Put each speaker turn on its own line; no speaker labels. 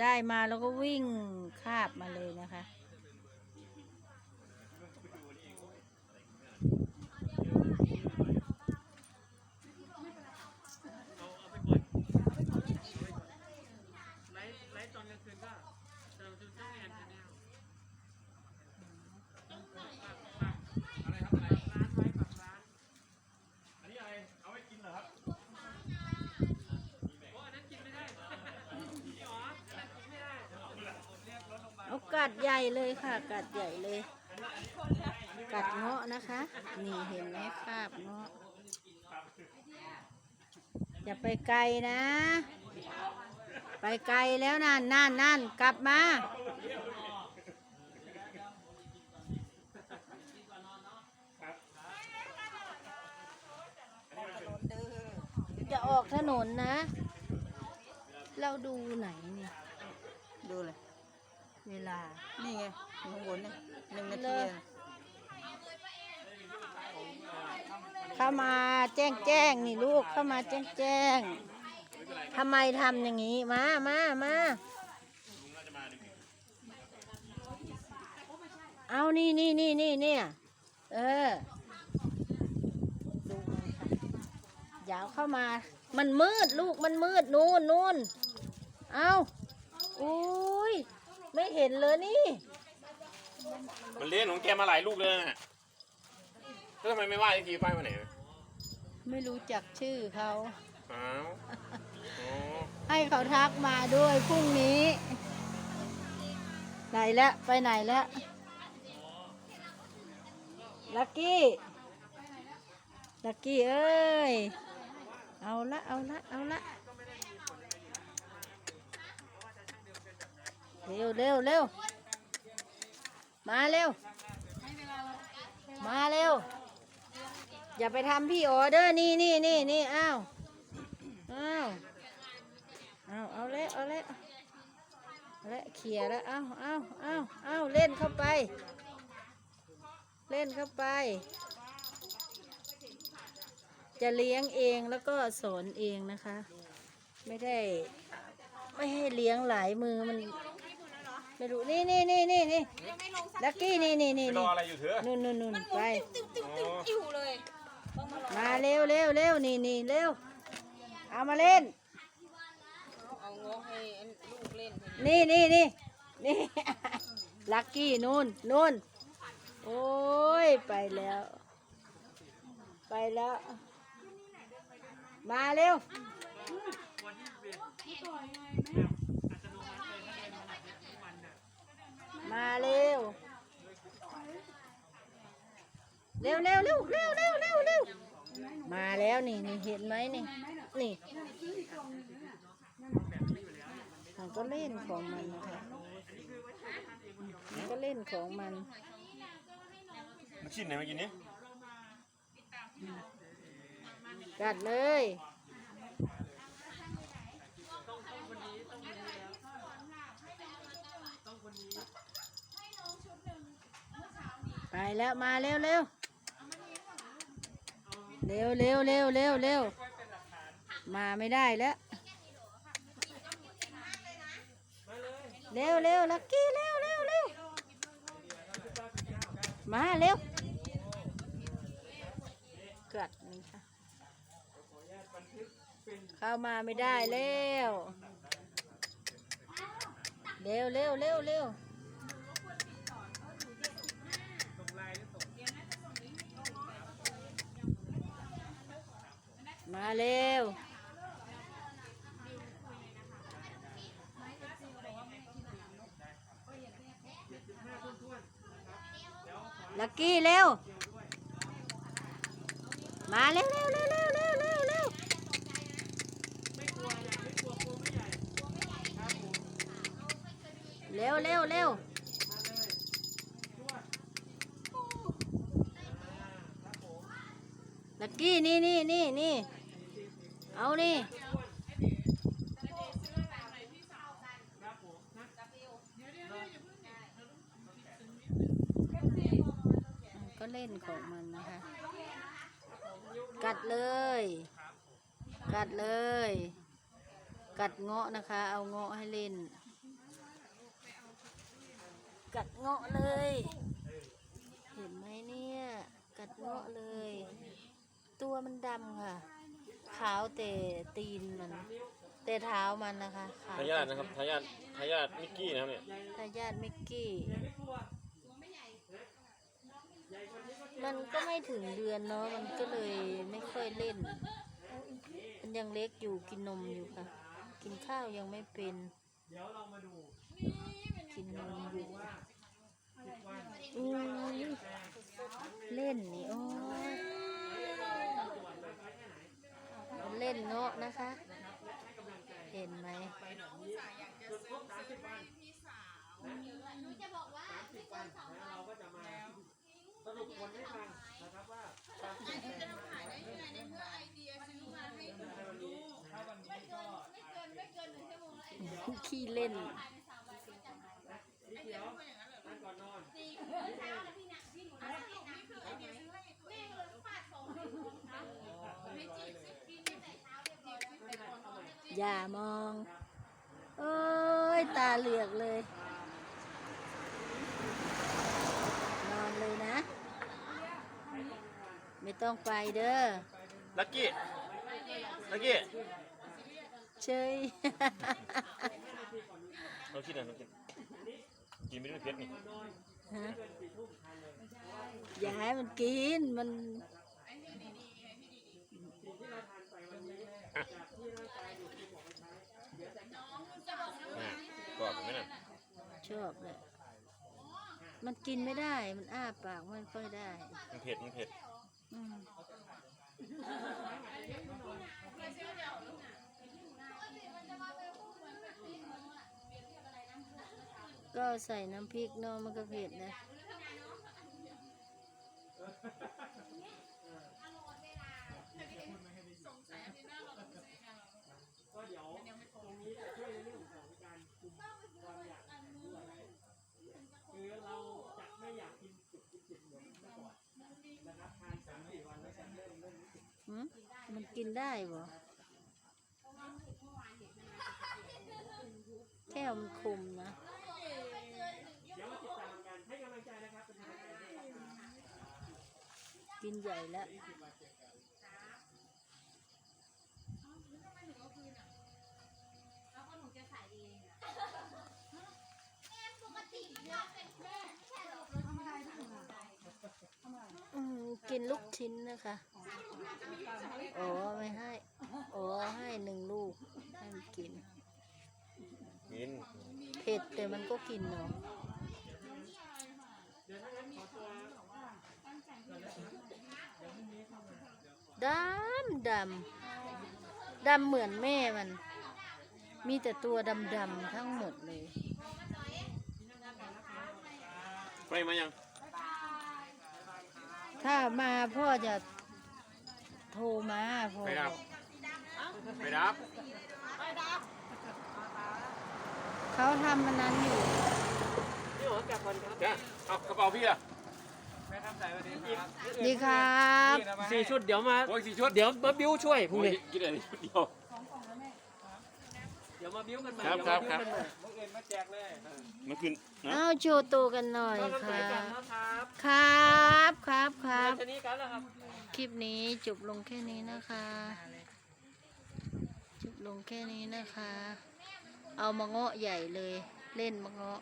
ได้มาแล้วก็วิ่งคาบมาเลยนะคะ
ไลฟ์ไลฟ์ตอนกลางคืนก็เติมจุดต้องแอนชาแนล
อะไรครับอะไร
ร้านไว้กับร้าน
อันนี้อะไร เอาไว้กินเหรอครับ
โอ้อันนั้นกินไม่ได้พี่อ๋ออันนั้นกินไม่ได้เรียกรถโรงพยาบาล
เอา กัดใหญ่เลยค่ะ กัดใหญ่เลย กัดเงาะนะคะ นี่เห็นไหมคาบเงาะอย่าไปไกลนะ ไปไกลแล้วนั่นนั่นนั่นกลับมาจะออกถนนนะ เราดูไหนเนี่ย
ดูเลย
เวลา
นี่ไงอยู่ข้างบนเนี่ยหนึ่งนา
เล
ที
ย
อะ
เข้ามาแจ้งแจ้งนี่ลูกเข้ามาแจ้งแจ้งทำไมทำอย่างนี้ มามามาเอานี่นี่นี่นี่เนี่ยเออดูมันค่ะอยาวเข้ามา มันมืดลูกมันมืดนู่นนู่นเอาอุ้ย ไม่เห็นเลยนี่
มันเลี้ยงของแกมาหลายลูกเลยนะแล้วทำไมไม่ว่าอีกทีไฟมาไหน
ไม่รู้จักชื่อเขา
อ้าวอ๋อ
ให้เขาทักมาด้วยพรุ่งนี้ ไหนแล้วไปไหนแล้วลักกี้ลักกี้เอ้ย เอาละเอาละเอาละ เร็วเร็วเร็วมาเร็ว มาเร็ว อย่าไปทำพี่ออเดอร์นี่นี่นี่นี่อ้าวอ้าวเอาเอาเละเอาเละเอาเละเขี่ยแล้วเอาเอาเอาเอาเล่นเข้าไป เล่นเข้าไป จะเลี้ยงเองแล้วก็สอนเองนะคะ ไม่ได้ ไม่ให้เลี้ยงหลายมือมัน ไม่รู้นี่นี่นี่นี่นี่ลักกี้นี่นี่นี่
ไปรอ
นี่
อะไรอยู่เถอะ
นู่นนู่นนู่นไป
อ๋อ
อิ่วเลย
มาเร็วเร็วเร็วนี่นี่เร็ว เอามาเล่น
เอางอให้อันลูกเล่น
นี่นี่นี่นี่ ลักกี้นู่นนู่นโอ้ยไปแล้ว ไปแล้ว มาเร็ว มาเร็ว เร็วเร็วเร็วเร็วเร็วเร็วเร็วมาแล้วนี่นี่เห็นไหมนี่ นี่ มันก็เล่นของมันนะคะมันก็เล่นของมัน
มันชิ้นไหนมากินนี้
กัดเลย ไปแล้วมาเร็วเร็วเร็วเร็วเร็วเร็วเร็วมาไม่ได้แล้วเร็วเร็วลักกี้เร็วเร็วเร็วมาเร็วเกัดนี่ค่ะเข้ามาไม่ได้แล้วเร็วเร็วเร็วเร็ว มาเร็วลักกี้เร็ว มาเร็วเร็วเร็วเร็วเร็วเร็วเร็วเร็วเร็วเร็วลักกี้นี่นี่นี่นี่ เอานี่ก็เล่นของมันนะคะ กัดเลย กัดเลย กัดเงาะนะคะ เอาเงาะให้เล่น กัดเงาะเลย เห็นไหมเนี่ย กัดเงาะเลย ตัวมันดำค่ะ ขาวแต่ตีนมัน แต่เท้ามันนะคะขาว
ทายาทนะครับทายาททายาทมิกกี้นะครับเนี่ย
ทายาทมิกกี้ มันก็ไม่ถึงเดือนเนาะมันก็เลยไม่ค่อยเล่น มันยังเล็กอยู่กินนมอยู่ค่ะ กินข้าวยังไม่เป็น
เดี๋ยวเรามาดู
กินนมอยู่อุ้ยเล่นนี่โอ้ยมั นเนเงาะนะคะ เห็นไหม
เราก็จะมาสรุปผลให้ฟังนะครับว่าการเปลี่ยนแปลงในวันนี้ถ้าวันนี้ก็
ขี้เล่น
นิดเดียวนั่งก่อนนอน
อย่ามอง โอ้ย ตาเหลือกเลย นอนเลยนะ ไม่ต้องไปเด้อ
ลักกี้ลักกี้
เชย
เราคิดนะเราคิดกินไม่ได้เพชรนี่
ฮะอย่าให้มันกิน มัน
กรอบไหมน่ะ
ชอบเลยมันกินไม่ได้ มันอ้าปากไม่ค่อยได้
มันเผ็ดมันเผ็ด
อืมก็ใส่น้ำพริกเนาะมันก็เผ็ดนะ
ก็เดี๋ยวตรงนี้จะช่วยในเรื่องของการคุมความอยากด้วยคือเราจะไม่อยากกินจุกจิกจิกเหมือนเมื่อก่อนนะครับทานสามสี่วันแล้วจะเริ่มเริ่มรู้สึก
หืมมัน กินได้บ่แก้วมันคมนะ
เดี๋ยวมาติดตามกันให้กำลังใจนะครับเป็นกำลังใจให้กับ
กินใหญ่แล้วอืมกินลูกชิ้นนะคะโอ้ไม่ให้โอ้ให้หนึ่งลูก ให้มันกิน
กิน
เผ็ ดแต่มันก็กินเนาะ
เดี๋ยวถ้างั้นขอตัว
ดำดำดำเหมือนแม่มัน มีแต่ตัวดำดำๆทั้งหมดเลย
ไปมายัง
ถ้ามาพ่อจะโทรมาพ่อ
ไปดับ ไปดับ
เขาทำมันนั้นอยู่
พี่โอ๋กลับก่อนครับ
จ้ะเอากระเป๋าพี่ล่ะ
แม่ทำใส่วันนี้อีก
ดีครับ
สี่ชุดเดี๋ยวมา
โอ้ยสี่ชุด
เดี๋ยวมาบิ้วช่วยพรุ่ง
โอ้ย
นี้
กินอะไรชุดเดียว
เดี๋ยวมาบิ้วกันใหม่
ครับ
เดี๋ยวมา
ครับ
บิ้วกันใหม่เมื่อเอ็นมาแจกเลย
มันขึ้นนะ
เอาโชว์ตัวกันหน่อย
ก็ต้อง
ค
ใส่
รั
กับนนะครับ
ครับครับค
ค
รั
รับบชนี้กันแล้วครับ
คลิปนี้จบลงแค่นี้นะคะ จบลงแค่นี้นะคะ เอามาเงาะใหญ่เลย เล่นมาเงาะ